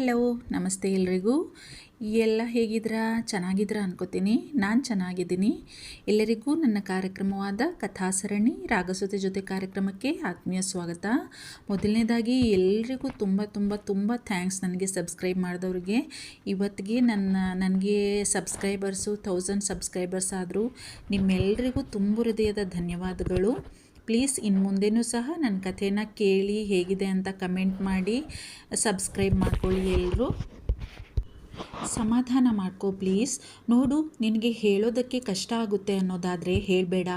Hello ನಮಸ್ತೆ ಎಲ್ರಿಗೂ. ಎಲ್ಲ ಹೇಗಿದ್ದೀರಾ ಚೆನ್ನಾಗಿದ್ದೀರಾ ಅನ್ಕೋತೀನಿ. ನಾನು ಚೆನ್ನಾಗಿದ್ದೀನಿ. ಎಲ್ಲರಿಗೂ ನನ್ನ ಕಾರ್ಯಕ್ರಮವಾದ ಕಥಾಸರಣಿ ರಾಗಸುತೆ ಜೊತೆ ಕಾರ್ಯಕ್ರಮಕ್ಕೆ ಆತ್ಮೀಯ ಸ್ವಾಗತ. ಮೊದಲನೇದಾಗಿ ಎಲ್ರಿಗೂ ತುಂಬ ತುಂಬ ತುಂಬ ಥ್ಯಾಂಕ್ಸ್ ನನಗೆ ಸಬ್ಸ್ಕ್ರೈಬ್ ಮಾಡಿದವ್ರಿಗೆ. ಇವತ್ತಿಗೆ ನನ್ನ, ನನಗೆ ಸಬ್ಸ್ಕ್ರೈಬರ್ಸು ಥೌಸಂಡ್ ಸಬ್ಸ್ಕ್ರೈಬರ್ಸ್ ಆದರೂ ನಿಮ್ಮೆಲ್ಲರಿಗೂ ತುಂಬ ಹೃದಯದ ಧನ್ಯವಾದಗಳು. ಪ್ಲೀಸ್ ಇನ್ನು ಮುಂದೆನೂ ಸಹ ನನ್ನ ಕಥೆನ ಕೇಳಿ ಹೇಗಿದೆ ಅಂತ ಕಮೆಂಟ್ ಮಾಡಿ ಸಬ್ಸ್ಕ್ರೈಬ್ ಮಾಡ್ಕೊಳ್ಳಿ ಎಲ್ಲರೂ ಸಮಾಧಾನ ಮಾಡ್ಕೋ ಪ್ಲೀಸ್. ನೋಡು, ನಿನಗೆ ಹೇಳೋದಕ್ಕೆ ಕಷ್ಟ ಆಗುತ್ತೆ ಅನ್ನೋದಾದರೆ ಹೇಳಬೇಡ.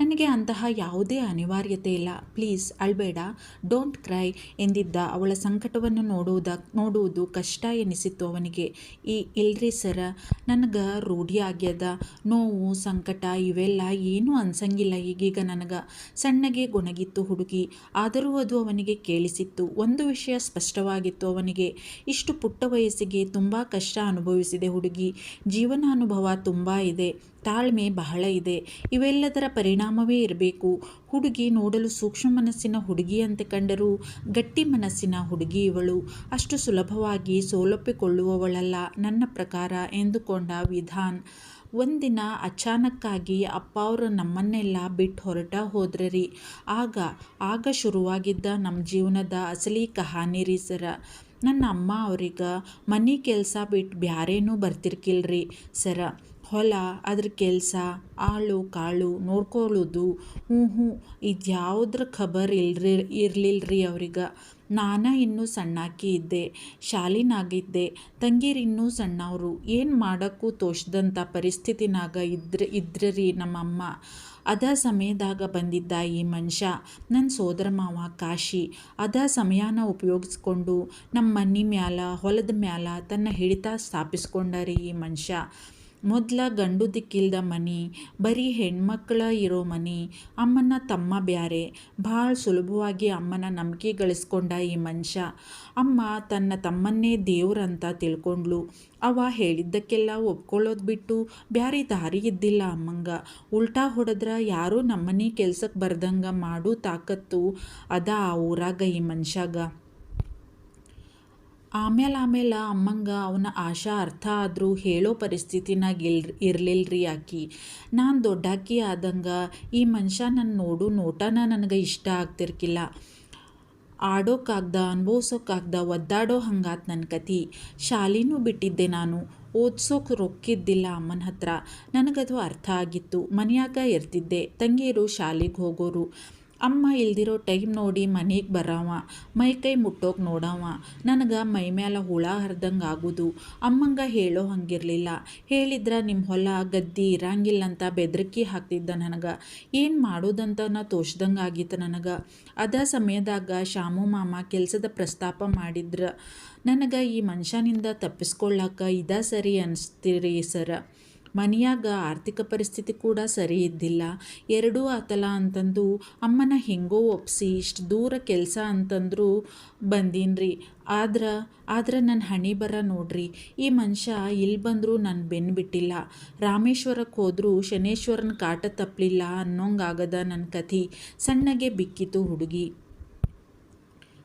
ನನಗೆ ಅಂತಹ ಯಾವುದೇ ಅನಿವಾರ್ಯತೆ ಇಲ್ಲ. ಪ್ಲೀಸ್, ಅಳಬೇಡ. ಡೋಂಟ್ ಕ್ರೈ ಎಂದಿದ್ದ ಅವಳ ಸಂಕಟವನ್ನು ನೋಡುವುದ, ನೋಡುವುದು ಕಷ್ಟ ಎನಿಸಿತ್ತು ಅವನಿಗೆ. ಈ ಇಲ್ರಿ ಸರ, ನನಗೆ ರೂಢಿ ಆಗ್ಯದ. ನೋವು, ಸಂಕಟ ಇವೆಲ್ಲ ಏನೂ ಅನ್ಸಂಗಿಲ್ಲ ಈಗೀಗ ನನಗೆ. ಸಣ್ಣಗೆ ಗೊಣಗಿತ್ತು ಹುಡುಗಿ. ಆದರೂ ಅದು ಅವನಿಗೆ ಕೇಳಿಸಿತ್ತು. ಒಂದು ವಿಷಯ ಸ್ಪಷ್ಟವಾಗಿತ್ತು ಅವನಿಗೆ. ಇಷ್ಟು ಪುಟ್ಟ ವಯಸ್ಸಿಗೆ ತುಂಬ ಕಷ್ಟ ಅನುಭವಿಸಿದೆ ಹುಡುಗಿ. ಜೀವನ ಅನುಭವ ತುಂಬ ಇದೆ, ತಾಳ್ಮೆ ಬಹಳ ಇದೆ. ಇವೆಲ್ಲದರ ಪರಿಣಾಮವೇ ಇರಬೇಕು. ಹುಡುಗಿ ನೋಡಲು ಸೂಕ್ಷ್ಮ ಮನಸ್ಸಿನ ಹುಡುಗಿಯಂತೆ ಕಂಡರೂ ಗಟ್ಟಿ ಮನಸ್ಸಿನ ಹುಡುಗಿ ಇವಳು. ಅಷ್ಟು ಸುಲಭವಾಗಿ ಸೋಲೊಪ್ಪಿಕೊಳ್ಳುವವಳಲ್ಲ ನನ್ನ ಪ್ರಕಾರ ಎಂದುಕೊಂಡ ವಿಧಾನ್. ಒಂದಿನ ಅಚಾನಕ್ಕಾಗಿ ಅಪ್ಪ ಅವರು ನಮ್ಮನ್ನೆಲ್ಲ ಬಿಟ್ಟು ಹೊರಟ ಹೋದ್ರೆ ರೀ. ಆಗ ಆಗ ಶುರುವಾಗಿದ್ದ ನಮ್ಮ ಜೀವನದ ಅಸಲಿ ಕಹಾನಿ ರೀ ಸರ. ನನ್ನ ಅಮ್ಮ ಅವ್ರಿಗೆ ಮನೆ ಕೆಲಸ ಬಿಟ್ಟು ಬ್ಯಾರೇನೂ ಬರ್ತಿರ್ಕಿಲ್ರಿ ಸರ. ಹೊಲ, ಅದ್ರ ಕೆಲಸ, ಆಳು, ಕಾಳು ನೋಡ್ಕೊಳ್ಳೋದು ಹ್ಞೂ ಹ್ಞೂ ಇದ್ಯಾವುದ್ರ ಖಬರ್ ಇಲ್ರಿ ರೀ ಅವ್ರಿಗೆ. ನಾನು ಇನ್ನೂ ಸಣ್ಣಾಕಿ ಇದ್ದೆ, ಶಾಲಿನಾಗಿದ್ದೆ. ತಂಗೀರಿನ್ನೂ ಸಣ್ಣವರು. ಏನು ಮಾಡೋಕ್ಕೂ ತೋಚ್ದಂಥ ಪರಿಸ್ಥಿತಿನಾಗ ಇದ್ರ, ಇದ್ರಿ ನಮ್ಮಮ್ಮ. ಅದ ಸಮಯದಾಗ ಬಂದಿದ್ದ ಈ ಮನುಷ್ಯ ನನ್ನ ಸೋದರ ಮಾವ ಕಾಶಿ, ಅದ ಸಮಯನ ಉಪಯೋಗಿಸ್ಕೊಂಡು ನಮ್ಮ ಮನೆ ಮ್ಯಾಲ, ಹೊಲದ ಮ್ಯಾಲ ತನ್ನ ಹಿಡಿತ ಸ್ಥಾಪಿಸ್ಕೊಂಡ ರೀ ಈ ಮನುಷ್ಯ. ಮೊದಲ ಗಂಡು ದಿಕ್ಕಿಲ್ದ ಮನೆ, ಬರೀ ಹೆಣ್ಮಕ್ಳ ಇರೋ ಮನೆ, ಅಮ್ಮನ ತಮ್ಮ ಬ್ಯಾರೆ. ಭಾಳ ಸುಲಭವಾಗಿ ಅಮ್ಮನ ನಂಬಿಕೆ ಗಳಿಸ್ಕೊಂಡ ಈ ಮನುಷ್ಯ. ಅಮ್ಮ ತನ್ನ ತಮ್ಮನ್ನೇ ದೇವ್ರಂತ ತಿಳ್ಕೊಂಡ್ಲು ಅವ ಹೇಳಿದ್ದಕ್ಕೆಲ್ಲ ಒಪ್ಕೊಳ್ಳೋದು ಬಿಟ್ಟು ಬ್ಯಾರೆ ದಾರಿ ಇದ್ದಿಲ್ಲ ಅಮ್ಮಂಗ. ಉಲ್ಟಾ ಹೊಡೆದ್ರ ಯಾರೂ ನಮ್ಮನೆ ಕೆಲ್ಸಕ್ಕೆ ಬರ್ದಂಗೆ ಮಾಡು ತಾಕತ್ತು ಅದ ಆ ಊರಾಗ ಈ ಮನುಷ್ಯಾಗ. ಆಮೇಲೆ ಆಮೇಲೆ ಅಮ್ಮಂಗ ಅವನ ಆಶಾ ಅರ್ಥ ಆದರೂ ಹೇಳೋ ಪರಿಸ್ಥಿತಿನಾಗ ಇಲ್ ರೀ ಆಕಿ. ನಾನು ದೊಡ್ಡಾಕಿ ಆದಂಗೆ ಈ ಮನುಷ್ಯ ನನ್ನ ನೋಡು ನೋಟನ ನನಗೆ ಇಷ್ಟ ಆಗ್ತಿರ್ಕಿಲ್ಲ. ಆಡೋಕ್ಕಾಗ್ದ ಅನ್ಭವ್ಸೋಕ್ಕಾಗ್ದ ಒದ್ದಾಡೋ ಹಂಗಾತ್ ನನ್ನ ಕತಿ. ಶಾಲಿನೂ ಬಿಟ್ಟಿದ್ದೆ ನಾನು. ಓದ್ಸೋಕೆ ರೊಕ್ಕಿದ್ದಿಲ್ಲ ಅಮ್ಮನ ಹತ್ರ. ನನಗದು ಅರ್ಥ ಆಗಿತ್ತು. ಮನೆಯಾಗ ಇರ್ತಿದ್ದೆ. ತಂಗಿಯರು ಶಾಲೆಗೆ ಹೋಗೋರು. ಅಮ್ಮ ಇಲ್ದಿರೋ ಟೈಮ್ ನೋಡಿ ಮನೆಗೆ ಬರವ, ಮೈ ಕೈ ಮುಟ್ಟೋಕೆ ನೋಡವ. ನನಗೆ ಮೈ ಮ್ಯಾಲ ಹುಳ ಹರಿದಂಗೆ ಆಗೋದು. ಅಮ್ಮಂಗ ಹೇಳೋ ಹಂಗಿರಲಿಲ್ಲ. ಹೇಳಿದ್ರೆ ನಿಮ್ಮ ಹೊಲ ಗದ್ದಿ ಇರಂಗಿಲ್ಲ ಅಂತ ಬೆದರಿಕೆ ಹಾಕ್ತಿದ್ದ ನನಗೆ. ಏನು ಮಾಡೋದಂತ ನಾ ತೋಚ್ದಂಗೆ ಆಗಿತ್ತು ನನಗೆ. ಅದ ಸಮಯದಾಗ ಶಾಮು ಮಾಮ ಕೆಲಸದ ಪ್ರಸ್ತಾಪ ಮಾಡಿದ್ರ, ನನಗೆ ಈ ಮನುಷ್ಯನಿಂದ ತಪ್ಪಿಸ್ಕೊಳ್ಳಾಕ ಇದ ಸರಿ ಅನಿಸ್ತೀರಿ ಸರ. ಮನೆಯಾಗ ಆರ್ಥಿಕ ಪರಿಸ್ಥಿತಿ ಕೂಡ ಸರಿ ಇದ್ದಿಲ್ಲ. ಎರಡೂ ಆತಲ ಅಂತಂದು, ಅಮ್ಮನ ಹೆಂಗೋ ಒಪ್ಸಿ, ಇಷ್ಟು ದೂರ ಕೆಲಸ ಅಂತಂದ್ರು ಬಂದೀನ್ರಿ. ಆದ್ರೆ ಆದ್ರೆ ನನ್ನ ಹಣಿ ಬರ ನೋಡ್ರಿ. ಈ ಮನುಷ್ಯ ಇಲ್ಲಿ ಬಂದರೂ ನಾನು ಬೆನ್ನು ಬಿಟ್ಟಿಲ್ಲ. ರಾಮೇಶ್ವರಕ್ಕೆ ಹೋದರೂ ಶನೇಶ್ವರನ ಕಾಟ ತಪ್ಪಲಿಲ್ಲ ಅನ್ನೋಂಗಾಗದ ನನ್ನ ಕಥೆ. ಸಣ್ಣಗೆ ಬಿಕ್ಕಿತು ಹುಡುಗಿ.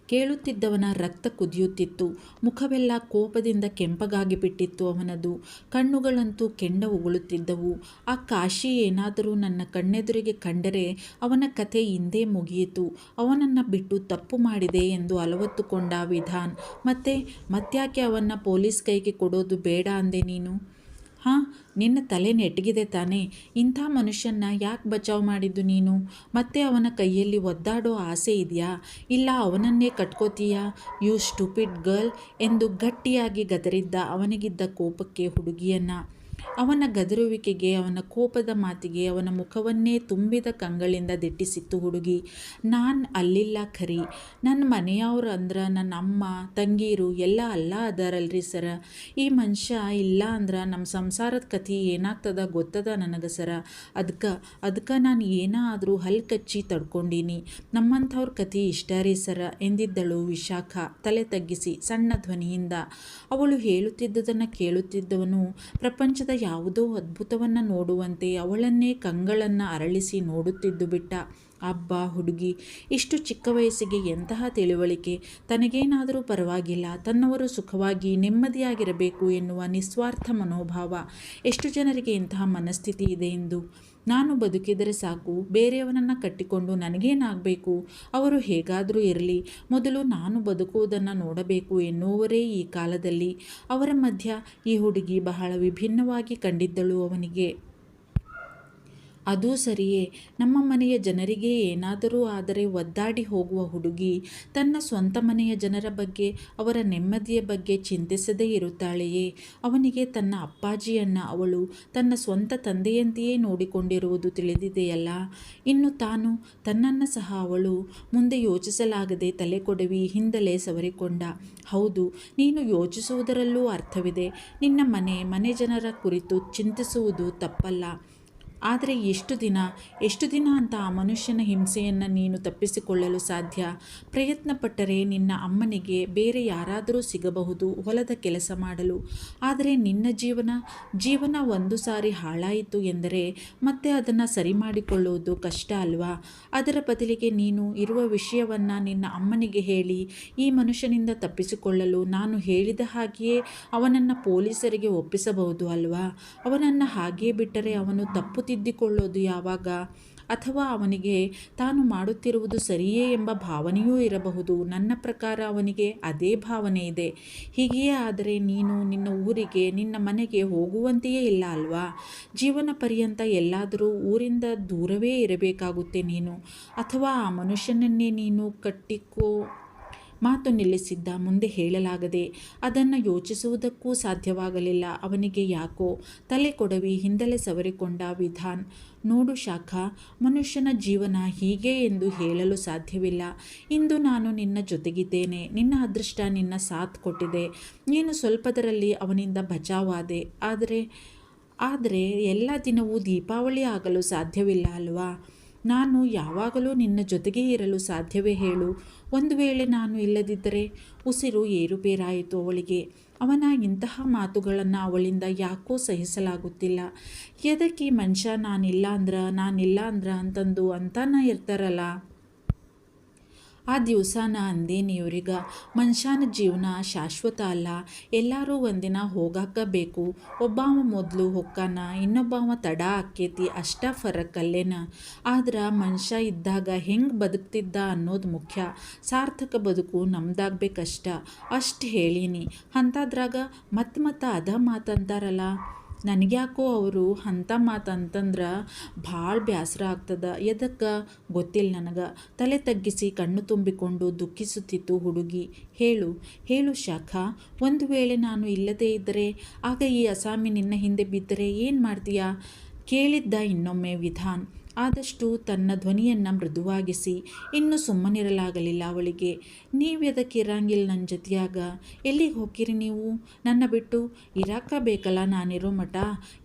ಕೇಳುತ್ತಿದ್ದವನ ರಕ್ತ ಕುದಿಯುತ್ತಿತ್ತು. ಮುಖವೆಲ್ಲ ಕೋಪದಿಂದ ಕೆಂಪಗಾಗಿ ಬಿಟ್ಟಿತ್ತು ಅವನದು. ಕಣ್ಣುಗಳಂತೂ ಕೆಂಡ ಉಗುಳುತ್ತಿದ್ದವು. ಆ ಕಾಶಿ ಏನಾದರೂ ನನ್ನ ಕಣ್ಣೆದುರಿಗೆ ಕಂಡರೆ ಅವನ ಕತೆ ಹಿಂದೆ ಮುಗಿಯಿತು. ಅವನನ್ನು ಬಿಟ್ಟು ತಪ್ಪು ಮಾಡಿದೆ ಎಂದು ಅಲವತ್ತುಕೊಂಡ ವಿಧಾನ್. ಮತ್ತೆ ಮತ್ಯಾಕೆ ಅವನ್ನ ಪೊಲೀಸ್ ಕೈಗೆ ಕೊಡೋದು ಬೇಡ ಅಂದೆ ನೀನು? ಹಾಂ, ನಿನ್ನ ತಲೆ ನೆಟ್ಟಗಿದೆ ತಾನೇ. ಇಂಥ ಮನುಷ್ಯನ್ನ ಯಾಕೆ ಬಚಾವ್ ಮಾಡಿದ್ದು ನೀನು? ಮತ್ತೆ ಅವನ ಕೈಯಲ್ಲಿ ಒದ್ದಾಡೋ ಆಸೆ ಇದೆಯಾ? ಇಲ್ಲ ಅವನನ್ನೇ ಕಟ್ಕೋತೀಯಾ? ಯು ಸ್ಟುಪಿಡ್ ಗರ್ಲ್ ಎಂದು ಗಟ್ಟಿಯಾಗಿ ಗದರಿದ್ದ ಅವನಿಗಿದ್ದ ಕೋಪಕ್ಕೆ ಹುಡುಗಿಯನ್ನ. ಅವನ ಗದರುವಿಕೆಗೆ, ಅವನ ಕೋಪದ ಮಾತಿಗೆ, ಅವನ ಮುಖವನ್ನೇ ತುಂಬಿದ ಕಂಗಳಿಂದ ದಿಟ್ಟಿಸಿತ್ತು ಹುಡುಗಿ. ನಾನು ಅಲ್ಲಿಲ್ಲ ಖರಿ. ನನ್ನ ಮನೆಯವ್ರು ಅಂದ್ರೆ ನನ್ನ ಅಮ್ಮ, ತಂಗೀರು ಎಲ್ಲ ಅಲ್ಲ ಅದಾರಲ್ರಿ ಸರ. ಈ ಮನುಷ್ಯ ಇಲ್ಲ ಅಂದ್ರೆ ನಮ್ಮ ಸಂಸಾರದ ಕಥೆ ಏನಾಗ್ತದ ಗೊತ್ತದ ನನಗೆ ಸರ. ಅದಕ್ಕೆ ಅದಕ್ಕೆ ನಾನು ಏನಾದರೂ ಹಲ್ ಕಚ್ಚಿ ತಡ್ಕೊಂಡೀನಿ. ನಮ್ಮಂಥವ್ರ ಕಥೆ ಇಷ್ಟ ರೀ ಸರ, ಎಂದಿದ್ದಳು ವಿಶಾಖ ತಲೆ ತಗ್ಗಿಸಿ ಸಣ್ಣ ಧ್ವನಿಯಿಂದ. ಅವಳು ಹೇಳುತ್ತಿದ್ದುದನ್ನು ಕೇಳುತ್ತಿದ್ದವನು ಪ್ರಪಂಚದ ಯಾವುದೋ ಅದ್ಭುತವನ್ನು ನೋಡುವಂತೆ ಅವಳನ್ನೇ ಕಂಗಳನ್ನು ಅರಳಿಸಿ ನೋಡುತ್ತಿದ್ದು ಬಿಟ್ಟ. ಅಬ್ಬಾ, ಹುಡುಗಿ, ಇಷ್ಟು ಚಿಕ್ಕ ವಯಸ್ಸಿಗೆ ಎಂತಹ ತಿಳುವಳಿಕೆ? ತನಗೇನಾದರೂ ಪರವಾಗಿಲ್ಲ, ತನ್ನವರು ಸುಖವಾಗಿ ನೆಮ್ಮದಿಯಾಗಿರಬೇಕು ಎನ್ನುವ ನಿಸ್ವಾರ್ಥ ಮನೋಭಾವ. ಎಷ್ಟು ಜನರಿಗೆ ಇಂತಹ ಮನಸ್ಥಿತಿ ಇದೆ ಎಂದು? ನಾನು ಬದುಕಿದರೆ ಸಾಕು, ಬೇರೆಯವನನ್ನು ಕಟ್ಟಿಕೊಂಡು ನನಗೇನಾಗಬೇಕು? ಅವರು ಹೇಗಾದರೂ ಇರಲಿ, ಮೊದಲು ನಾನು ಬದುಕುವುದನ್ನು ನೋಡಬೇಕು ಎನ್ನುವರೇ ಈ ಕಾಲದಲ್ಲಿ. ಅವರ ಮಧ್ಯ ಈ ಹುಡುಗಿ ಬಹಳ ವಿಭಿನ್ನವಾಗಿ ಕಂಡಿದ್ದಳು ಅವನಿಗೆ. ಅದೂ ಸರಿಯೇ, ನಮ್ಮ ಮನೆಯ ಜನರಿಗೆ ಏನಾದರೂ ಆದರೆ ಒದ್ದಾಡಿ ಹೋಗುವ ಹುಡುಗಿ ತನ್ನ ಸ್ವಂತ ಮನೆಯ ಜನರ ಬಗ್ಗೆ, ಅವರ ನೆಮ್ಮದಿಯ ಬಗ್ಗೆ ಚಿಂತಿಸದೇ ಇರುತ್ತಾಳೆಯೇ? ಅವನಿಗೆ ತನ್ನ ಅಪ್ಪಾಜಿಯನ್ನು ಅವಳು ತನ್ನ ಸ್ವಂತ ತಂದೆಯಂತೆಯೇ ನೋಡಿಕೊಂಡಿರುವುದು ತಿಳಿದಿದೆಯಲ್ಲ? ಇನ್ನು ತಾನು ತನ್ನನ್ನು ಸಹ ಅವಳು ಮುಂದೆ ಯೋಚಿಸಲಾಗದೆ ತಲೆ ಕೊಡವಿ ಹಿಂದಲೇ ಸವರಿಕೊಂಡ. ಹೌದು, ನೀನು ಯೋಚಿಸುವುದರಲ್ಲೂ ಅರ್ಥವಿದೆ. ನಿನ್ನ ಮನೆ ಮನೆ ಜನರ ಕುರಿತು ಚಿಂತಿಸುವುದು ತಪ್ಪಲ್ಲ. ಆದರೆ ಎಷ್ಟು ದಿನ ಎಷ್ಟು ದಿನ ಅಂತ ಆ ಮನುಷ್ಯನ ಹಿಂಸೆಯನ್ನು ನೀನು ತಪ್ಪಿಸಿಕೊಳ್ಳಲು ಸಾಧ್ಯ? ಪ್ರಯತ್ನಪಟ್ಟರೆ ನಿನ್ನ ಅಮ್ಮನಿಗೆ ಬೇರೆ ಯಾರಾದರೂ ಸಿಗಬಹುದು ಹೊಲದ ಕೆಲಸ ಮಾಡಲು. ಆದರೆ ನಿನ್ನ ಜೀವನ ಜೀವನ ಒಂದು ಸಾರಿ ಹಾಳಾಯಿತು ಎಂದರೆ ಮತ್ತೆ ಅದನ್ನು ಸರಿ ಮಾಡಿಕೊಳ್ಳುವುದು ಕಷ್ಟ ಅಲ್ವಾ? ಅದರ ಬದಲಿಗೆ ನೀನು ಇರುವ ವಿಷಯವನ್ನು ನಿನ್ನ ಅಮ್ಮನಿಗೆ ಹೇಳಿ, ಈ ಮನುಷ್ಯನಿಂದ ತಪ್ಪಿಸಿಕೊಳ್ಳಲು ನಾನು ಹೇಳಿದ ಹಾಗೆಯೇ ಅವನನ್ನು ಪೊಲೀಸರಿಗೆ ಒಪ್ಪಿಸಬಹುದು ಅಲ್ವಾ? ಅವನನ್ನು ಹಾಗೇ ಬಿಟ್ಟರೆ ಅವನು ತಪ್ಪು ತಿದ್ದಿಕೊಳ್ಳೋದು ಯಾವಾಗ? ಅಥವಾ ಅವನಿಗೆ ತಾನು ಮಾಡುತ್ತಿರುವುದು ಸರಿಯೇ ಎಂಬ ಭಾವನೆಯೂ ಇರಬಹುದು. ನನ್ನ ಪ್ರಕಾರ ಅವನಿಗೆ ಅದೇ ಭಾವನೆ ಇದೆ. ಹೀಗೆಯೇ ಆದರೆ ನೀನು ನಿನ್ನ ಊರಿಗೆ, ನಿನ್ನ ಮನೆಗೆ ಹೋಗುವಂತೆಯೇ ಇಲ್ಲ ಅಲ್ವಾ? ಜೀವನ ಪರ್ಯಂತ ಎಲ್ಲಾದರೂ ಊರಿಂದ ದೂರವೇ ಇರಬೇಕಾಗುತ್ತೆ ನೀನು. ಅಥವಾ ಆ ಮನುಷ್ಯನನ್ನೇ ನೀನು ಕಟ್ಟಿಕೋ ಮಾತು ನಿಲ್ಲಿಸಿದ್ದ ಮುಂದೆ ಹೇಳಲಾಗದೆ ಅದನ್ನು ಯೋಚಿಸುವುದಕ್ಕೂ ಸಾಧ್ಯವಾಗಲಿಲ್ಲ. ಅವನಿಗೆ ಯಾಕೋ ತಲೆ ಕೊಡವಿ ಹಿಂದಲೆ ಸವರಿಕೊಂಡ ವಿಧಾನ್, ನೋಡು ಶಾಖ, ಮನುಷ್ಯನ ಜೀವನ ಹೀಗೆ ಎಂದು ಹೇಳಲು ಸಾಧ್ಯವಿಲ್ಲ. ಇಂದು ನಾನು ನಿನ್ನ ಜೊತೆಗಿದ್ದೇನೆ. ನಿನ್ನ ಅದೃಷ್ಟ ನಿನ್ನ ಸಾಥ್ ಕೊಟ್ಟಿದೆ. ನೀನು ಸ್ವಲ್ಪದರಲ್ಲಿ ಅವನಿಂದ ಬಚಾವಾದೆ. ಆದರೆ ಆದರೆ ಎಲ್ಲ ದಿನವೂ ದೀಪಾವಳಿ ಆಗಲು ಸಾಧ್ಯವಿಲ್ಲ ಅಲ್ವಾ? ನಾನು ಯಾವಾಗಲೂ ನಿನ್ನ ಜೊತೆಗೇ ಇರಲು ಸಾಧ್ಯವೇ ಹೇಳು. ಒಂದು ವೇಳೆ ನಾನು ಇಲ್ಲದಿದ್ದರೆ ಉಸಿರು ಏರುಪೇರಾಯಿತು ಅವಳಿಗೆ. ಅವನ ಇಂತಹ ಮಾತುಗಳನ್ನು ಅವಳಿಂದ ಯಾಕೋ ಸಹಿಸಲಾಗುತ್ತಿಲ್ಲ. ಎದಕ್ಕೆ ಮನುಷ್ಯ ನಾನಿಲ್ಲ ಅಂದ್ರ ನಾನಿಲ್ಲ ಅಂದ್ರ ಅಂತಂದು ಅಂತಾನ ಇರ್ತಾರಲ್ಲ. ಆ ದಿವಸನ ಅಂದೇನಿ ಇವ್ರಿಗೆ? ಮನುಷ್ಯನ ಜೀವನ ಶಾಶ್ವತ ಅಲ್ಲ. ಎಲ್ಲರೂ ಒಂದಿನ ಹೋಗಾಕಬೇಕು. ಒಬ್ಬಾವ ಮೊದಲು ಹೊಕ್ಕಾನ, ಇನ್ನೊಬ್ಬವ ತಡ ಆಕ್ಕೇತಿ ಅಷ್ಟ ಫರಕ್ ಅಲ್ಲೇನ ಆದ್ರೆ ಮನುಷ್ಯ ಇದ್ದಾಗ ಹೆಂಗೆ ಬದುಕ್ತಿದ್ದ ಅನ್ನೋದು ಮುಖ್ಯ. ಸಾರ್ಥಕ ಬದುಕು ನಮ್ದಾಗಬೇಕಷ್ಟ. ಅಷ್ಟು ಹೇಳೀನಿ. ಅಂಥದ್ರಾಗ ಮತ್ತೆ ಮತ್ತೆ ಅದ ಮಾತಂತಾರಲ್ಲ. ನನಗ್ಯಾಕೋ ಅವರು ಅಂಥ ಮಾತು ಅಂತಂದ್ರೆ ಭಾಳ ಬೇಸರ ಆಗ್ತದ. ಎದಕ್ಕೆ ಗೊತ್ತಿಲ್ಲ ನನಗೆ. ತಲೆ ತಗ್ಗಿಸಿ ಕಣ್ಣು ತುಂಬಿಕೊಂಡು ದುಃಖಿಸುತ್ತಿತ್ತು ಹುಡುಗಿ. ಹೇಳು ಹೇಳು ಶಾಖ, ಒಂದು ವೇಳೆ ನಾನು ಇಲ್ಲದೇ ಇದ್ದರೆ, ಆಗ ಈ ಅಸಾಮಿ ನಿನ್ನ ಹಿಂದೆ ಬಿದ್ದರೆ ಏನು ಮಾಡ್ತೀಯಾ? ಕೇಳಿದ್ದ ಇನ್ನೊಮ್ಮೆ ವಿಧಾನ್. ಆದಷ್ಟು ತನ್ನ ಧ್ವನಿಯನ್ನು ಮೃದುವಾಗಿಸಿ, ಇನ್ನೂ ಸುಮ್ಮನಿರಲಾಗಲಿಲ್ಲ ಅವಳಿಗೆ. ನೀವು ಇರಂಗಿಲ್ಲ ನನ್ನ ಜೊತೆಯಾಗ? ಎಲ್ಲಿಗೆ ಹೋಗಿರಿ ನೀವು? ನನ್ನ ಬಿಟ್ಟು ಇರಾಕ ಬೇಕಲ್ಲ ನಾನಿರೋ ಮಠ?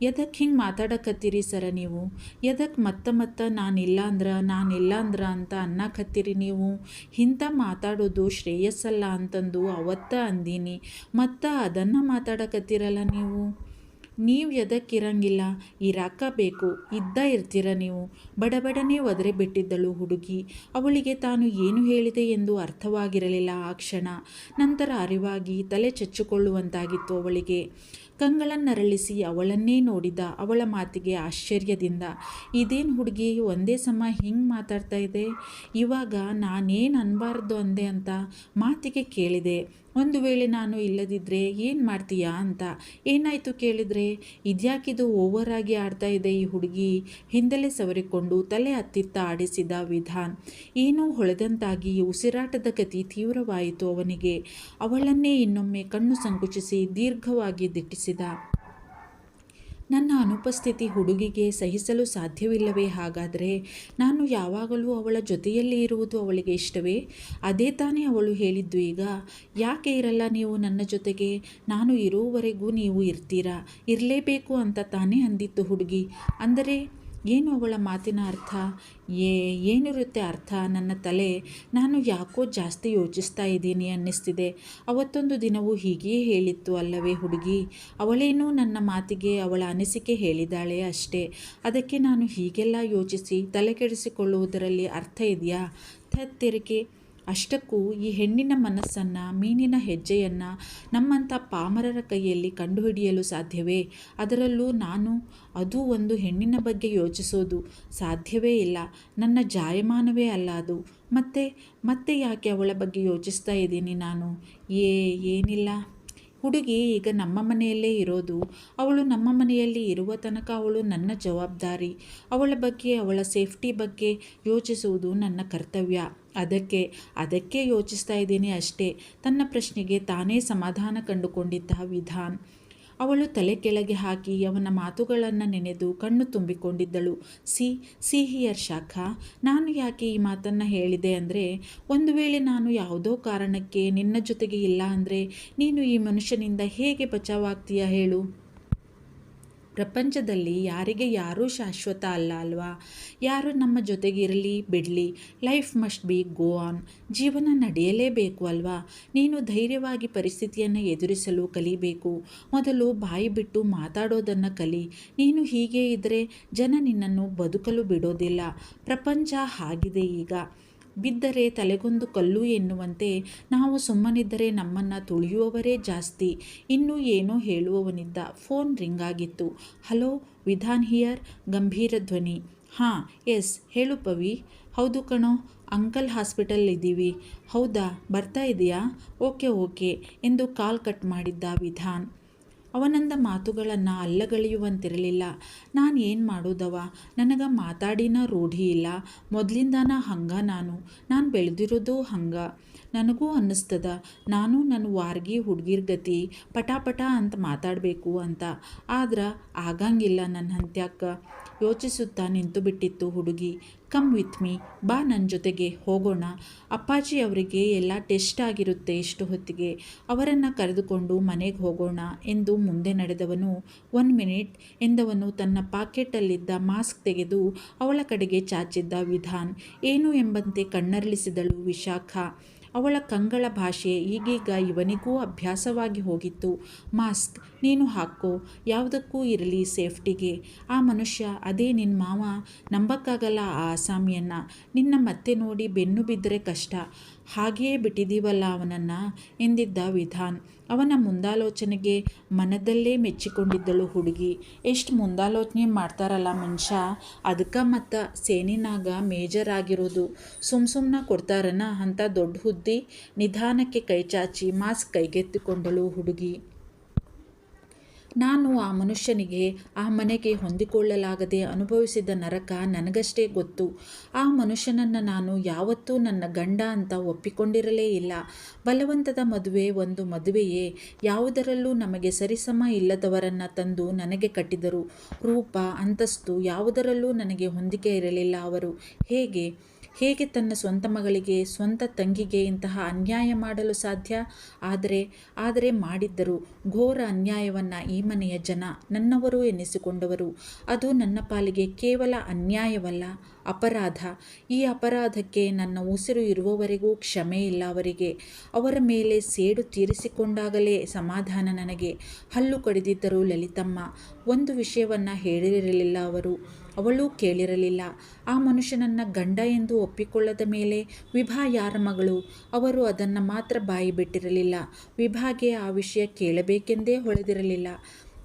ಎದಕ್ಕೆ ಹಿಂಗೆ ಮಾತಾಡಕತ್ತೀರಿ ಸರ ನೀವು? ಎದಕ್ಕೆ ಮತ್ತ ಮತ್ತ ನಾನಿಲ್ಲ ಅಂದ್ರೆ ನಾನಿಲ್ಲ ಅಂದ್ರೆ ಅಂತ ಅನ್ನಕತ್ತೀರಿ ನೀವು? ಇಂಥ ಮಾತಾಡೋದು ಶ್ರೇಯಸ್ಸಲ್ಲ ಅಂತಂದು ಅವತ್ತ ಅಂದೀನಿ. ಮತ್ತು ಅದನ್ನು ಮಾತಾಡಕತ್ತೀರಲ್ಲ ನೀವು? ನೀವು ಎದಕ್ಕಿರಂಗಿಲ್ಲ ಇರಾಕ ಬೇಕು, ಇದ್ದ ಇರ್ತೀರ ನೀವು. ಬಡಬಡನೆ ಒದರೆ ಬಿಟ್ಟಿದ್ದಳು ಹುಡುಗಿ. ಅವಳಿಗೆ ತಾನು ಏನು ಹೇಳಿದೆ ಎಂದು ಅರ್ಥವಾಗಿರಲಿಲ್ಲ ಆ ಕ್ಷಣ. ನಂತರ ಅರಿವಾಗಿ ತಲೆ ಚಚ್ಚಿಕೊಳ್ಳುವಂತಾಗಿತ್ತು ಅವಳಿಗೆ. ಕಂಗಳನ್ನರಳಿಸಿ ಅವಳನ್ನೇ ನೋಡಿದ ಅವಳ ಮಾತಿಗೆ ಆಶ್ಚರ್ಯದಿಂದ, ಇದೇನು ಹುಡುಗಿ, ಒಂದೇ ಸಮ ಹಿಂಗೆ ಮಾತಾಡ್ತಾ ಇದೆ? ಇವಾಗ ನಾನೇನು ಅನ್ಬಾರ್ದು ಅಂದೆ ಅಂತ ಮಾತಿಗೆ ಕೇಳಿದೆ. ಒಂದು ವೇಳೆ ನಾನು ಇಲ್ಲದಿದ್ದರೆ ಏನು ಮಾಡ್ತೀಯಾ ಅಂತ ಏನಾಯಿತು ಕೇಳಿದರೆ, ಇದ್ಯಾಕಿದು ಓವರ್ ಆಗಿ ಆಡ್ತಾ ಇದೆ ಈ ಹುಡುಗಿ ಹಿಂದಲೇ ಸವರಿಕೊಂಡು ತಲೆ ಹತ್ತಿತ್ತ ಆಡಿಸಿದ ವಿಧಾನ್. ಏನೋ ಹೊಳೆದಂತಾಗಿ ಉಸಿರಾಟದ ಗತಿ ತೀವ್ರವಾಯಿತು ಅವನಿಗೆ. ಅವಳನ್ನೇ ಇನ್ನೊಮ್ಮೆ ಕಣ್ಣು ಸಂಕುಚಿಸಿ ದೀರ್ಘವಾಗಿ ದಿಟ್ಟಿಸಿದ. ನನ್ನ ಅನುಪಸ್ಥಿತಿ ಹುಡುಗಿಗೆ ಸಹಿಸಲು ಸಾಧ್ಯವಿಲ್ಲವೇ? ಹಾಗಾದರೆ ನಾನು ಯಾವಾಗಲೂ ಅವಳ ಜೊತೆಯಲ್ಲಿ ಇರುವುದು ಅವಳಿಗೆ ಇಷ್ಟವೇ? ಅದೇ ತಾನೇ ಅವಳು ಹೇಳಿದ್ದು ಈಗ. ಯಾಕೆ ಇರಲ್ಲ ನೀವು ನನ್ನ ಜೊತೆಗೆ? ನಾನು ಇರುವವರೆಗೂ ನೀವು ಇರ್ತೀರಾ? ಇರಲೇಬೇಕು ಅಂತ ತಾನೇ ಅಂದಿತ್ತು ಹುಡುಗಿ. ಅಂದರೆ ಏನು ಅವಳ ಮಾತಿನ ಅರ್ಥ? ಏ, ಏನಿರುತ್ತೆ ಅರ್ಥ? ನನ್ನ ತಲೆ, ನಾನು ಯಾಕೋ ಜಾಸ್ತಿ ಯೋಚಿಸ್ತಾ ಇದ್ದೀನಿ ಅನ್ನಿಸ್ತಿದೆ. ಅವತ್ತೊಂದು ದಿನವೂ ಹೀಗೆಯೇ ಹೇಳಿತ್ತು ಅಲ್ಲವೇ ಹುಡುಗಿ? ಅವಳೇನೋ ನನ್ನ ಮಾತಿಗೆ, ಅವಳ ಅನಿಸಿಕೆ ಹೇಳಿದಾಳೆ ಅಷ್ಟೇ. ಅದಕ್ಕೆ ನಾನು ಹೀಗೆಲ್ಲ ಯೋಚಿಸಿ ತಲೆ ಕೆಡಿಸಿಕೊಳ್ಳುವುದರಲ್ಲಿ ಅರ್ಥ ಇದೆಯಾ? ತತ್ತಿರಿಕೆ ಅಷ್ಟಕ್ಕೂ ಈ ಹೆಣ್ಣಿನ ಮನಸ್ಸನ್ನು, ಮೀನಿನ ಹೆಜ್ಜೆಯನ್ನು ನಮ್ಮಂಥ ಪಾಮರರ ಕೈಯಲ್ಲಿ ಕಂಡುಹಿಡಿಯಲು ಸಾಧ್ಯವೇ? ಅದರಲ್ಲೂ ನಾನು ಅದು ಒಂದು ಹೆಣ್ಣಿನ ಬಗ್ಗೆ ಯೋಚಿಸೋದು ಸಾಧ್ಯವೇ ಇಲ್ಲ. ನನ್ನ ಜಾಯಮಾನವೇ ಅಲ್ಲ ಅದು. ಮತ್ತೆ ಮತ್ತೆ ಯಾಕೆ ಅವಳ ಬಗ್ಗೆ ಯೋಚಿಸ್ತಾ ಇದ್ದೀನಿ ನಾನು? ಏ, ಏನಿಲ್ಲ. ಹುಡುಗಿ ಈಗ ನಮ್ಮ ಮನೆಯಲ್ಲೇ ಇರೋದು. ಅವಳು ನಮ್ಮ ಮನೆಯಲ್ಲಿ ಇರುವ ತನಕ ಅವಳು ನನ್ನ ಜವಾಬ್ದಾರಿ. ಅವಳ ಬಗ್ಗೆ, ಅವಳ ಸೇಫ್ಟಿ ಬಗ್ಗೆ ಯೋಚಿಸುವುದು ನನ್ನ ಕರ್ತವ್ಯ. ಅದಕ್ಕೆ ಅದಕ್ಕೆ ಯೋಚಿಸ್ತಾ ಇದ್ದೀನಿ ಅಷ್ಟೇ. ತನ್ನ ಪ್ರಶ್ನೆಗೆ ತಾನೇ ಸಮಾಧಾನ ಕಂಡುಕೊಂಡಿದ್ದ ವಿಧಾನ್. ಅವಳು ತಲೆ ಕೆಳಗೆ ಹಾಕಿ ಅವನ ಮಾತುಗಳನ್ನು ನೆನೆದು ಕಣ್ಣು ತುಂಬಿಕೊಂಡಿದ್ದಳು. ಸಿ, ಸಿಹಿಯರ್ ಶಾಖ, ನಾನು ಯಾಕೆ ಈ ಮಾತನ್ನು ಹೇಳಿದೆ ಅಂದರೆ, ಒಂದು ವೇಳೆ ನಾನು ಯಾವುದೋ ಕಾರಣಕ್ಕೆ ನಿನ್ನ ಜೊತೆಗೆ ಇಲ್ಲ ಅಂದರೆ ನೀನು ಈ ಮನುಷ್ಯನಿಂದ ಹೇಗೆ ಬಚಾವಾಗ್ತೀಯಾ ಹೇಳು. ಪ್ರಪಂಚದಲ್ಲಿ ಯಾರಿಗೆ ಯಾರೂ ಶಾಶ್ವತ ಅಲ್ಲ ಅಲ್ವಾ? ಯಾರು ನಮ್ಮ ಜೊತೆಗಿರಲಿ, ಬಿಡಲಿ life must be go on ಜೀವನ ನಡೆಯಲೇಬೇಕು ಅಲ್ವಾ? ನೀನು ಧೈರ್ಯವಾಗಿ ಪರಿಸ್ಥಿತಿಯನ್ನು ಎದುರಿಸಲು ಕಲಿಬೇಕು. ಮೊದಲು ಬಾಯಿ ಬಿಟ್ಟು ಮಾತಾಡೋದನ್ನು ಕಲಿ. ನೀನು ಹೀಗೆ ಇದ್ದರೆ ಜನ ನಿನ್ನನ್ನು ಬದುಕಲು ಬಿಡೋದಿಲ್ಲ. ಪ್ರಪಂಚ ಹಾಗಿದೆ ಈಗ. ಬಿದ್ದರೆ ತಲೆಗೊಂದು ಕಲ್ಲು ಎನ್ನುವಂತೆ ನಾವು ಸುಮ್ಮನಿದ್ದರೆ ನಮ್ಮನ್ನು ತುಳಿಯುವವರೇ ಜಾಸ್ತಿ. ಇನ್ನೂ ಏನೋ ಹೇಳುವವನಿದ್ದ ಫೋನ್ ರಿಂಗ್ ಆಗಿತ್ತು. ಹಲೋ, ವಿಧಾನ್ ಹಿಯರ್, ಗಂಭೀರ ಧ್ವನಿ. ಹಾಂ, ಎಸ್, ಹೇಳು ಪವಿ. ಹೌದು ಕಣೋ, ಅಂಕಲ್ ಹಾಸ್ಪಿಟಲ್ ಇದ್ದೀವಿ ಹೌದಾ, ಬರ್ತಾ ಇದೆಯಾ? ಓಕೆ ಓಕೆ, ಎಂದು ಕಾಲ್ ಕಟ್ ಮಾಡಿದ್ದ ವಿಧಾನ್. ಅವನಂದ ಮಾತುಗಳನ್ನು ಅಲ್ಲಗಳೆಯುವಂತಿರಲಿಲ್ಲ. ನಾನು ಏನು ಮಾಡೋದವ ನನಗೆ ಮಾತಾಡಿನ ರೂಢಿ ಇಲ್ಲ. ಮೊದಲಿಂದನ ಹಂಗ ನಾನು. ನಾನು ಬೆಳೆದಿರೋದು ಹಂಗ. ನನಗೂ ಅನ್ನಿಸ್ತದ. ನಾನು ನನ್ನ ವಾರ್ಗಿ, ಹುಡುಗಿರ್ ಗತಿ ಪಟಾಪಟ ಅಂತ ಮಾತಾಡಬೇಕು ಅಂತ. ಆದ್ರೆ ಆಗಂಗಿಲ್ಲ ನನ್ನ ಹಂತ್ಯಾಕ. ಯೋಚಿಸುತ್ತಾ ನಿಂತು ಬಿಟ್ಟಿತ್ತು ಹುಡುಗಿ. ಕಮ್ ವಿತ್ ಮೀ ಬಾ ನನ್ನ ಜೊತೆಗೆ ಹೋಗೋಣ. ಅಪ್ಪಾಜಿ ಅವರಿಗೆ ಎಲ್ಲ ಟೆಸ್ಟ್ ಆಗಿರುತ್ತೆ ಇಷ್ಟು ಹೊತ್ತಿಗೆ. ಅವರನ್ನು ಕರೆದುಕೊಂಡು ಮನೆಗೆ ಹೋಗೋಣ ಎಂದು ಮುಂದೆ ನಡೆದವನು ಒನ್ ಮಿನಿಟ್ ಎಂದವನು ತನ್ನ ಪಾಕೆಟಲ್ಲಿದ್ದ ಮಾಸ್ಕ್ ತೆಗೆದು ಅವಳ ಕಡೆಗೆ ಚಾಚಿದ್ದ ವಿಧಾನ್. ಏನು? ಎಂಬಂತೆ ಕಣ್ಣರಳಿಸಿದಳು ವಿಶಾಖ. ಅವಳ ಕಂಗಳ ಭಾಷೆ ಈಗೀಗ ಇವನಿಗೂ ಅಭ್ಯಾಸವಾಗಿ ಹೋಗಿತ್ತು. ಮಾಸ್ಕ್, ನೀನು ಹಾಕೋ, ಯಾವುದಕ್ಕೂ ಇರಲಿ ಸೇಫ್ಟಿಗೆ. ಆ ಮನುಷ್ಯ, ಅದೇ ನಿನ್ನ ಮಾವ, ನಂಬಕ್ಕಾಗಲ್ಲ ಆ ಅಸಾಮಿಯನ್ನು. ನಿನ್ನ ಮತ್ತೆ ನೋಡಿ ಬೆನ್ನು ಬಿದ್ದರೆ ಕಷ್ಟ. ಹಾಗೆಯೇ ಬಿಟ್ಟಿದ್ದೀವಲ್ಲ ಅವನನ್ನು ಎಂದಿದ್ದ ವಿಧಾನ್. ಅವನ ಮುಂದಾಲೋಚನೆಗೆ ಮನದಲ್ಲೇ ಮೆಚ್ಚಿಕೊಂಡಿದ್ದಳು ಹುಡುಗಿ. ಎಷ್ಟು ಮುಂದಾಲೋಚನೆ ಮಾಡ್ತಾರಲ್ಲ ಮನುಷ್ಯ. ಅದಕ್ಕೆ ಮತ್ತು ಸೇನಿನಾಗ ಮೇಜರ್ ಆಗಿರೋದು. ಸುಮ್ ಸುಮ್ಮನೆ ಕೊಡ್ತಾರನ ಅಂತ ದೊಡ್ಡ ಹುದ್ದಿ ನಿಧಾನಕ್ಕೆ ಕೈಚಾಚಿ ಮಾಸ್ಕ್ ಕೈಗೆತ್ತಿಕೊಂಡಳು ಹುಡುಗಿ. ನಾನು ಆ ಮನುಷ್ಯನಿಗೆ ಆ ಮನೆಗೆ ಹೊಂದಿಕೊಳ್ಳಲಾಗದೆ ಅನುಭವಿಸಿದ ನರಕ ನನಗಷ್ಟೇ ಗೊತ್ತು. ಆ ಮನುಷ್ಯನನ್ನು ನಾನು ಯಾವತ್ತೂ ನನ್ನ ಗಂಡ ಅಂತ ಒಪ್ಪಿಕೊಂಡಿರಲೇ ಇಲ್ಲ. ಬಲವಂತದ ಮದುವೆ ಒಂದು ಮದುವೆಯೇ. ಯಾವುದರಲ್ಲೂ ನಮಗೆ ಸರಿಸಮ ಇಲ್ಲದವರನ್ನು ತಂದು ನನಗೆ ಕಟ್ಟಿದರು. ರೂಪ, ಅಂತಸ್ತು ಯಾವುದರಲ್ಲೂ ನನಗೆ ಹೊಂದಿಕೆ ಇರಲಿಲ್ಲ ಅವರು. ಹೇಗೆ? ಹೇಗೆ ತನ್ನ ಸ್ವಂತ ಮಗಳಿಗೆ, ಸ್ವಂತ ತಂಗಿಗೆ ಇಂತಹ ಅನ್ಯಾಯ ಮಾಡಲು ಸಾಧ್ಯ? ಆದರೆ ಆದರೆ ಮಾಡಿದ್ದರು. ಘೋರ ಅನ್ಯಾಯವನ್ನು ಈ ಮನೆಯ ಜನ ನನ್ನವರು ಎನ್ನಿಸಿಕೊಂಡವರು. ಅದು ನನ್ನ ಪಾಲಿಗೆ ಕೇವಲ ಅನ್ಯಾಯವಲ್ಲ, ಅಪರಾಧ. ಈ ಅಪರಾಧಕ್ಕೆ ನನ್ನ ಉಸಿರು ಇರುವವರೆಗೂ ಕ್ಷಮೆ ಇಲ್ಲ ಅವರಿಗೆ. ಅವರ ಮೇಲೆ ಸೇಡು ತೀರಿಸಿಕೊಂಡಾಗಲೇ ಸಮಾಧಾನ ನನಗೆ. ಹಲ್ಲು ಕಡಿದಿದ್ದರು ಲಲಿತಮ್ಮ, ಒಂದು ವಿಷಯವನ್ನು ಹೇಳಿರಲಿಲ್ಲ ಅವರು. ಅವಳೂ ಕೇಳಿರಲಿಲ್ಲ. ಆ ಮನುಷ್ಯನನ್ನ ಗಂಡ ಎಂದು ಒಪ್ಪಿಕೊಳ್ಳದ ಮೇಲೆ ವಿಭಾ ಯಾರ ಮಗಳು? ಅವರು ಅದನ್ನು ಮಾತ್ರ ಬಾಯಿ ಬಿಟ್ಟಿರಲಿಲ್ಲ. ವಿಭಾಗೆ ಆ ವಿಷಯ ಕೇಳಬೇಕೆಂದೇ ಹೊಳೆದಿರಲಿಲ್ಲ.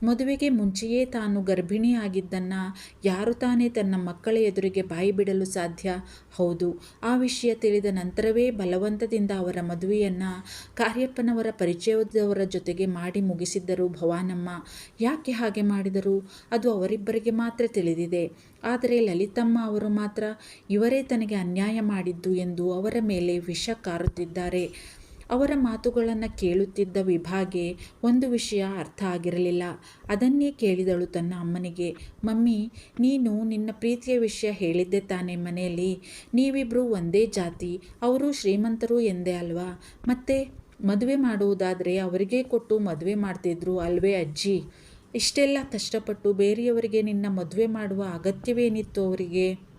ಮದುವೆಗೆ ಮುಂಚೆಯೇ ತಾನು ಗರ್ಭಿಣಿಯಾಗಿದ್ದನ್ನು ಯಾರು ತಾನೇ ತನ್ನ ಮಕ್ಕಳ ಎದುರಿಗೆ ಬಾಯಿ ಬಿಡಲು ಸಾಧ್ಯ? ಹೌದು. ಆ ವಿಷಯ ತಿಳಿದ ನಂತರವೇ ಬಲವಂತದಿಂದ ಅವರ ಮದುವೆಯನ್ನು ಕಾರ್ಯಪ್ಪನವರ ಪರಿಚಯದವರ ಜೊತೆಗೆ ಮಾಡಿ ಮುಗಿಸಿದ್ದರು ಭವಾನಮ್ಮ. ಯಾಕೆ ಹಾಗೆ ಮಾಡಿದರು? ಅದು ಅವರಿಬ್ಬರಿಗೆ ಮಾತ್ರ ತಿಳಿದಿದೆ. ಆದರೆ ಲಲಿತಮ್ಮ ಅವರು ಮಾತ್ರ ಇವರೇ ತನಗೆ ಅನ್ಯಾಯ ಮಾಡಿದ್ದು ಎಂದು ಅವರ ಮೇಲೆ ವಿಷ ಕಾರುತ್ತಿದ್ದಾರೆ. ಅವರ ಮಾತುಗಳನ್ನು ಕೇಳುತ್ತಿದ್ದ ವಿಭಾಗೆ ಒಂದು ವಿಷಯ ಅರ್ಥ ಆಗಿರಲಿಲ್ಲ. ಅದನ್ನೇ ಕೇಳಿದಳು ತನ್ನ ಅಮ್ಮನಿಗೆ, ಮಮ್ಮಿ, ನೀನು ನಿನ್ನ ಪ್ರೀತಿಯ ವಿಷಯ ಹೇಳಿದ್ದೆ ತಾನೆ ಮನೆಯಲ್ಲಿ. ನೀವಿಬ್ಬರು ಒಂದೇ ಜಾತಿ, ಅವರು ಶ್ರೀಮಂತರು ಎಂದೇ ಅಲ್ವಾ? ಮತ್ತೆ ಮದುವೆ ಮಾಡುವುದಾದರೆ ಅವರಿಗೆ ಕೊಟ್ಟು ಮದುವೆ ಮಾಡ್ತಿದ್ರು ಅಲ್ವೇ ಅಜ್ಜಿ? ಇಷ್ಟೆಲ್ಲ ಕಷ್ಟಪಟ್ಟು ಬೇರೆಯವರಿಗೆ ನಿನ್ನ ಮದುವೆ ಮಾಡುವ ಅಗತ್ಯವೇನಿತ್ತು ಅವರಿಗೆ?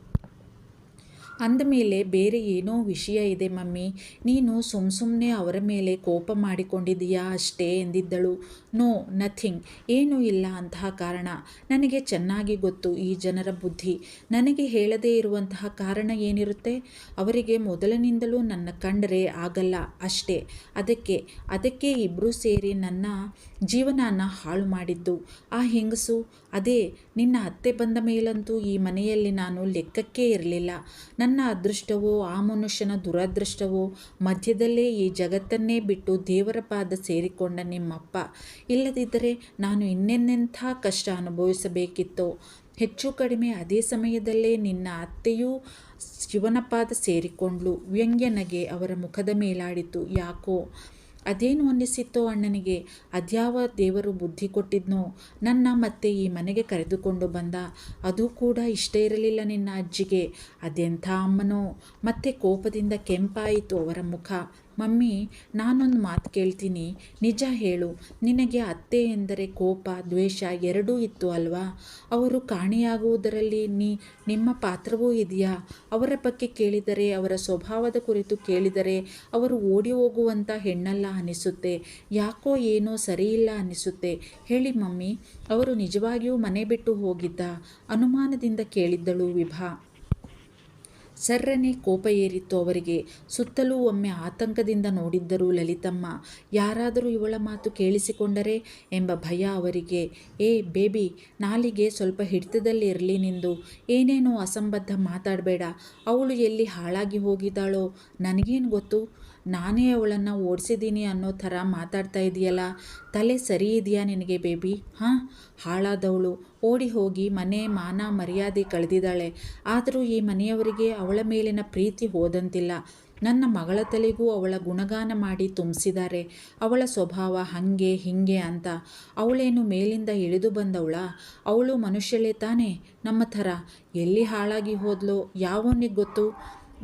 ಅಂದಮೇಲೆ ಬೇರೆ ಏನೋ ವಿಷಯ ಇದೆ ಮಮ್ಮಿ. ನೀನು ಸುಮ್ ಸುಮ್ಮನೆ ಅವರ ಮೇಲೆ ಕೋಪ ಮಾಡಿಕೊಂಡಿದೀಯಾ ಅಷ್ಟೇ ಎಂದಿದ್ದಳು. No, nothing. ಏನೂ ಇಲ್ಲ ಅಂತಹ ಕಾರಣ. ನನಗೆ ಚೆನ್ನಾಗಿ ಗೊತ್ತು ಈ ಜನರ ಬುದ್ಧಿ. ನನಗೆ ಹೇಳದೇ ಇರುವಂತಹ ಕಾರಣ ಏನಿರುತ್ತೆ? ಅವರಿಗೆ ಮೊದಲಿನಿಂದಲೂ ನನ್ನ ಕಂಡರೆ ಆಗಲ್ಲ ಅಷ್ಟೇ. ಅದಕ್ಕೆ ಅದಕ್ಕೆ ಇಬ್ಬರೂ ಸೇರಿ ನನ್ನ ಜೀವನನ ಹಾಳು ಮಾಡಿದ್ದು. ಆ ಹೆಂಗಸು? ಅದೇ, ನಿನ್ನ ಅತ್ತೆ ಬಂದ ಮೇಲಂತೂ ಈ ಮನೆಯಲ್ಲಿ ನಾನು ಲೆಕ್ಕಕ್ಕೇ ಇರಲಿಲ್ಲ. ನನ್ನ ಅದೃಷ್ಟವೋ, ಆ ಮನುಷ್ಯನ ದುರದೃಷ್ಟವೋ, ಮಧ್ಯದಲ್ಲೇ ಈ ಜಗತ್ತನ್ನೇ ಬಿಟ್ಟು ದೇವರ ಪಾದ ಸೇರಿಕೊಂಡ ನಿಮ್ಮಪ್ಪ. ಇಲ್ಲದಿದ್ದರೆ ನಾನು ಇನ್ನೆನ್ನೆಂಥ ಕಷ್ಟ ಅನುಭವಿಸಬೇಕಿತ್ತು? ಹೆಚ್ಚು ಕಡಿಮೆ ಅದೇ ಸಮಯದಲ್ಲೇ ನಿನ್ನ ಅತ್ತೆಯೂ ಶಿವನಪಾದ ಸೇರಿಕೊಂಡ್ಲು. ವ್ಯಂಗ್ಯನಗೆ ಅವರ ಮುಖದ ಮೇಲಾಡಿತು. ಯಾಕೋ? ಅದೇನು ಅನ್ನಿಸಿತ್ತೋ ಅಣ್ಣನಿಗೆ? ಅದ್ಯಾವ ದೇವರು ಬುದ್ಧಿ ಕೊಟ್ಟಿದ್ನೋ? ನನ್ನ ಮತ್ತೆ ಈ ಮನೆಗೆ ಕರೆದುಕೊಂಡು ಬಂದ? ಅದು ಕೂಡ ಇಷ್ಟ ಇರಲಿಲ್ಲ ನಿನ್ನ ಅಜ್ಜಿಗೆ. ಅದೆಂಥ ಅಮ್ಮನೋ? ಮತ್ತೆ ಕೋಪದಿಂದ ಕೆಂಪಾಯಿತು ಅವರ ಮುಖ. ಮಮ್ಮಿ, ನಾನೊಂದು ಮಾತು ಕೇಳ್ತೀನಿ. ನಿಜ ಹೇಳು, ನಿನಗೆ ಅತ್ತೆ ಎಂದರೆ ಕೋಪ, ದ್ವೇಷ ಎರಡೂ ಇತ್ತು ಅಲ್ವಾ? ಅವರು ಕಾಣೆಯಾಗುವುದರಲ್ಲಿ ನೀ, ನಿಮ್ಮ ಪಾತ್ರವೂ ಇದೆಯಾ? ಅವರ ಬಗ್ಗೆ ಕೇಳಿದರೆ, ಅವರ ಸ್ವಭಾವದ ಕುರಿತು ಕೇಳಿದರೆ ಅವರು ಓಡಿ ಹೋಗುವಂಥ ಹೆಣ್ಣಲ್ಲ ಅನಿಸುತ್ತೆ. ಯಾಕೋ ಏನೋ ಸರಿಯಿಲ್ಲ ಅನಿಸುತ್ತೆ. ಹೇಳಿ ಮಮ್ಮಿ, ಅವರು ನಿಜವಾಗಿಯೂ ಮನೆ ಬಿಟ್ಟು ಹೋಗಿದ್ದ? ಅನುಮಾನದಿಂದ ಕೇಳಿದ್ದಳು ವಿಭಾ. ಸರ್ರನೆ ಕೋಪ ಏರಿತ್ತು ಅವರಿಗೆ. ಸುತ್ತಲೂ ಒಮ್ಮೆ ಆತಂಕದಿಂದ ನೋಡಿದ್ದರು ಲಲಿತಮ್ಮ. ಯಾರಾದರೂ ಇವಳ ಮಾತು ಕೇಳಿಸಿಕೊಂಡರೆ ಎಂಬ ಭಯ ಅವರಿಗೆ. ಏ, ಬೇಬಿ, ನಾಲಿಗೆ ಸ್ವಲ್ಪ ಹಿಡಿತದಲ್ಲಿ ಇರಲಿ ನಿಂದು. ಏನೇನೋ ಅಸಂಬದ್ಧ ಮಾತಾಡಬೇಡ. ಅವಳು ಎಲ್ಲಿ ಹಾಳಾಗಿ ಹೋಗಿದ್ದಾಳೋ ನನಗೇನು ಗೊತ್ತು? ನಾನೇ ಅವಳನ್ನು ಓಡಿಸಿದ್ದೀನಿ ಅನ್ನೋ ಥರ ಮಾತಾಡ್ತಾ ಇದೆಯಲ್ಲ? ತಲೆ ಸರಿ ಇದೆಯಾ ನಿನಗೆ ಬೇಬಿ? ಹಾಂ? ಹಾಳಾದವಳು. ಓಡಿ ಹೋಗಿ ಮನೆ ಮಾನ ಮರ್ಯಾದೆ ಕಳೆದಿದ್ದಾಳೆ. ಆದರೂ ಈ ಮನೆಯವರಿಗೆ ಅವಳ ಮೇಲಿನ ಪ್ರೀತಿ ಹೋದಂತಿಲ್ಲ. ನನ್ನ ಮಗಳ ತಲೆಗೂ ಅವಳ ಗುಣಗಾನ ಮಾಡಿ ತುಂಬಿಸಿದ್ದಾರೆ. ಅವಳ ಸ್ವಭಾವ ಹಾಗೆ ಹೀಗೆ ಅಂತ. ಅವಳೇನು ಮೇಲಿಂದ ಇಳಿದು ಬಂದವಳ? ಅವಳು ಮನುಷ್ಯಳೇ ತಾನೇ? ನಮ್ಮ ಥರ. ಎಲ್ಲಿ ಹಾಳಾಗಿ ಹೋದ್ಲೋ? ಯಾವನಿಗೆ ಗೊತ್ತು?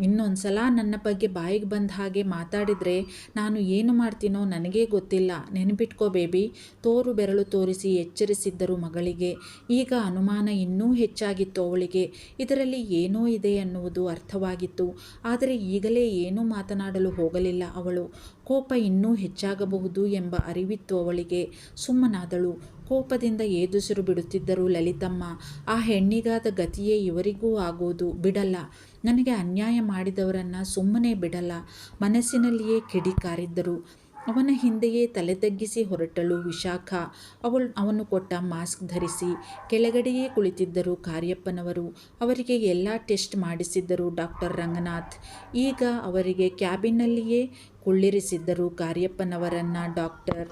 ಇನ್ನೊಂದು ಸಲ ನನ್ನ ಬಗ್ಗೆ ಬಾಯಿಗೆ ಬಂದ ಹಾಗೆ ಮಾತಾಡಿದರೆ ನಾನು ಏನು ಮಾಡ್ತೀನೋ ನನಗೇ ಗೊತ್ತಿಲ್ಲ. ನೆನಪಿಟ್ಕೋ ಬೇಬಿ. ತೋರು ಬೆರಳು ತೋರಿಸಿ ಎಚ್ಚರಿಸಿದ್ದರು ಮಗಳಿಗೆ. ಈಗ ಅನುಮಾನ ಇನ್ನೂ ಹೆಚ್ಚಾಗಿತ್ತು ಅವಳಿಗೆ. ಇದರಲ್ಲಿ ಏನೋ ಇದೆ ಅನ್ನುವುದು ಅರ್ಥವಾಗಿತ್ತು. ಆದರೆ ಈಗಲೇ ಏನೂ ಮಾತನಾಡಲು ಹೋಗಲಿಲ್ಲ ಅವಳು. ಕೋಪ ಇನ್ನೂ ಹೆಚ್ಚಾಗಬಹುದು ಎಂಬ ಅರಿವಿತ್ತು ಅವಳಿಗೆ. ಸುಮ್ಮನಾದಳು. ಕೋಪದಿಂದ ಏದುಸಿರು ಬಿಡುತ್ತಿದ್ದರು ಲಲಿತಮ್ಮ. ಆ ಹೆಣ್ಣಿಗಾದ ಗತಿಯೇ ಇವರಿಗೂ ಆಗೋದು. ಬಿಡಲ್ಲ. ನನಗೆ ಅನ್ಯಾಯ ಮಾಡಿದವರನ್ನು ಸುಮ್ಮನೆ ಬಿಡಲ್ಲ. ಮನಸ್ಸಿನಲ್ಲಿಯೇ ಕಿಡಿಕಾರಿದ್ದರು ಅವನ ಹಿಂದೆಯೇ ತಲೆ ತಗ್ಗಿಸಿ ಹೊರಟಳು ವಿಶಾಖ. ಅವಳು ಅವನು ಕೊಟ್ಟ ಮಾಸ್ಕ್ ಧರಿಸಿ, ಕೆಳಗಡೆಯೇ ಕುಳಿತಿದ್ದರು ಕಾರ್ಯಪ್ಪನವರು. ಅವರಿಗೆ ಎಲ್ಲ ಟೆಸ್ಟ್ ಮಾಡಿಸಿದ್ದರು ಡಾಕ್ಟರ್ ರಂಗನಾಥ್. ಈಗ ಅವರಿಗೆ ಕ್ಯಾಬಿನ್ನಲ್ಲಿಯೇ ಕುಳ್ಳಿರಿಸಿದ್ದರು ಕಾರ್ಯಪ್ಪನವರನ್ನು ಡಾಕ್ಟರ್